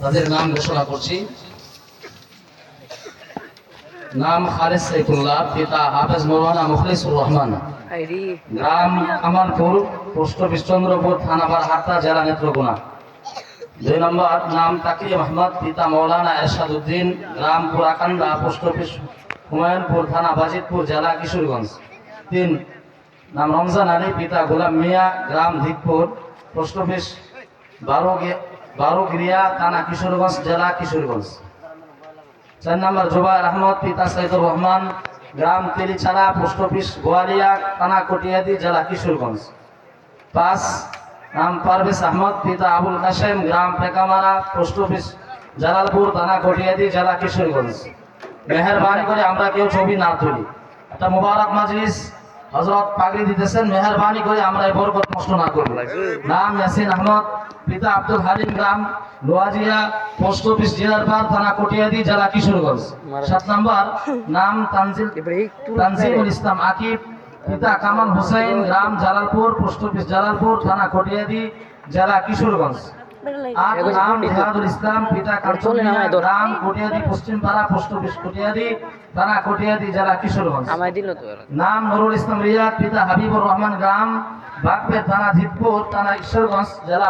তাদের নাম ঘোষণা করছি। নাম খালেদ সাইফুল্লাহ পিতা হাফেজ মৌলানা মুখলিসুর রহমান। গ্রাম কামালপুর পোস্ট অফিস চন্দ্রপুর থানাবার হাট্টা জেলা নেত্রকোনা। দুই নম্বর নাম তাকি মোহাম্মদ পিতা মৌলানা এরশাদ উদ্দিন গ্রাম পুরাকান্দা পোস্ট অফিস হুমায়ুনপুর থানা বাজিতপুর জেলা কিশোরগঞ্জ। তিন নাম রমজান আলী পিতা গোলাম মিয়া গ্রাম ধিকপুর পোস্ট অফিস বারো বারোগিরিয়া থানা কিশোরগঞ্জ, জেলা কিশোরগঞ্জ। চার নম্বর জুবাইর আহমদ, পিতা সৈয়দুর রহমান, গ্রাম তেলিছাড়া, পোস্ট অফিস, গোয়ালিয়া, থানা কটিয়াদি, জেলা কিশোরগঞ্জ। পাঁচ নাম পারভেজ আহমদ, পিতা আবুল কাসেম গ্রাম পেকামারা, পোস্ট অফিস, জালালপুর, থানা কটিয়াদি, জেলা কিশোরগঞ্জ। মেহরবানি করে আমরা কেউ ছবি না তুলি। একটা মুবারক মাজলিস হজরত পাগড়ি দিতেছেন, মেহরবানি করে আমরা বরকত নষ্ট না করি নাম ইয়াসিন আহমদ, পিতা আব্দুল হালিম গ্রাম লোয়াজিয়া পোস্ট অফিস জিরারপাড় থানা কটিয়াদি, জেলা কিশোরগঞ্জ। সাত নম্বর, নাম তানজিল তানজিমুল ইসলাম আকিব, পিতা কামাল হোসেন গ্রাম, জালালপুর, পোস্ট অফিস, জালালপুর, থানা কটিয়াদি, জেলা কিশোরগঞ্জ। ইসলাম পিতা কাঞ্চন গ্রাম কটিয়াদি পশ্চিম পোস্ট অফিস কটিয়াদি থানা কটিয়াদি জেলা কিশোরগঞ্জ। আমায় দিল তো এরা। নাম নুরুল ইসলাম রিয়াদ পিতা হাবিবুর রহমান গ্রাম বাগপেট থানা জিতপুর থানা ঈশ্বরগঞ্জ জেলা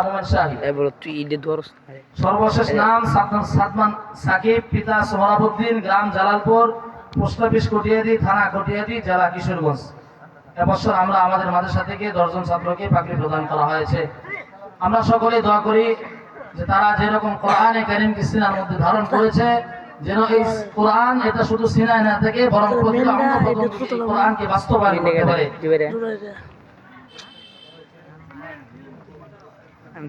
রে। সর্বশেষ নাম সাদমান সাদমান সাকিব পিতা সোহরাবুদ্দিন গ্রাম জালালপুর পোস্ট অফিস কটিয়াদি থানা কটিয়াদি জেলা কিশোরগঞ্জ। এবছর আমরা আমাদের মাদ্রাসা থেকে দশজন ছাত্রকে পাকড়ি প্রদান করা হয়েছে। আমরা সকলে দোয়া করি যে তারা যেরকম কোরআনে কারিমকে সিনার মধ্যে ধারণ করেছে যেন এই কোরআন এটা শুধু সিনায় না থেকে বরং প্রতিটা অঙ্গ কোরআনকে বাস্তবায়ন করতে পারে। আমি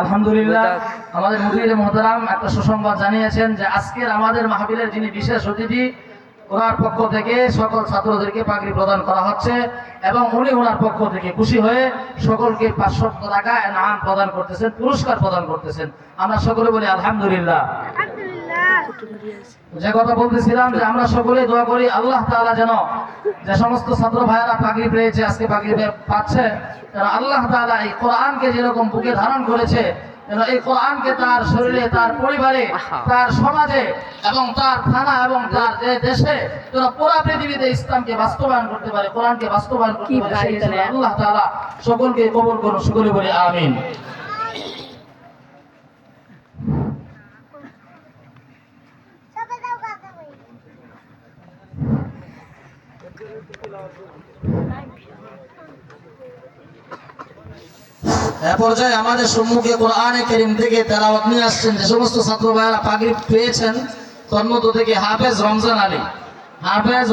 আলহামদুলিল্লাহ। আমাদের মুদির মহতারাম একটা সুসংবাদ জানিয়েছেন যে আজকের আমাদের মাহফিলের যিনি বিশেষ অতিথি ওনার পক্ষ থেকে সকল ছাত্রদেরকে পাগড়ি প্রদান করা হচ্ছে এবং উনি ওনার পক্ষ থেকে খুশি হয়ে সকলকে পাঁচশো টাকা নাম প্রদান করতেছেন পুরস্কার প্রদান করতেছেন। আমরা সকলে বলি আলহামদুলিল্লাহ। যে কথা বলতেছিলাম যে আমরা সকলে দোয়া করি আল্লাহ তাআলা যেন যে সমস্ত ছাত্র ভাইয়েরা পাগড়ি পেয়েছে আজকে পাগড়ি পাচ্ছে যেন আল্লাহ তাআলা এই কোরআনকে যেরকম বুকে ধারণ করেছে যেন এই কোরআনকে তার শরীরে তার পরিবারে তার সমাজে এবং তার থানা এবং তার যে দেশে যেন পুরা পৃথিবীতে ইসলামকে বাস্তবায়ন করতে পারে কোরআনকে বাস্তবায়ন করতে কি পারে? আল্লাহ তাআলা সকলকে কবুল করুন সকলে বলি আমিন। এ পর্যায়ে আমাদের সম্মুখে কোরআনে কেরিম থেকে তারা নিয়ে আসছেন যে সমস্ত ছাত্র ভাইয়েরা পাগড়ি পেয়েছেন তন্মত থেকে হাফেজ রমজান আলী। হাফেজ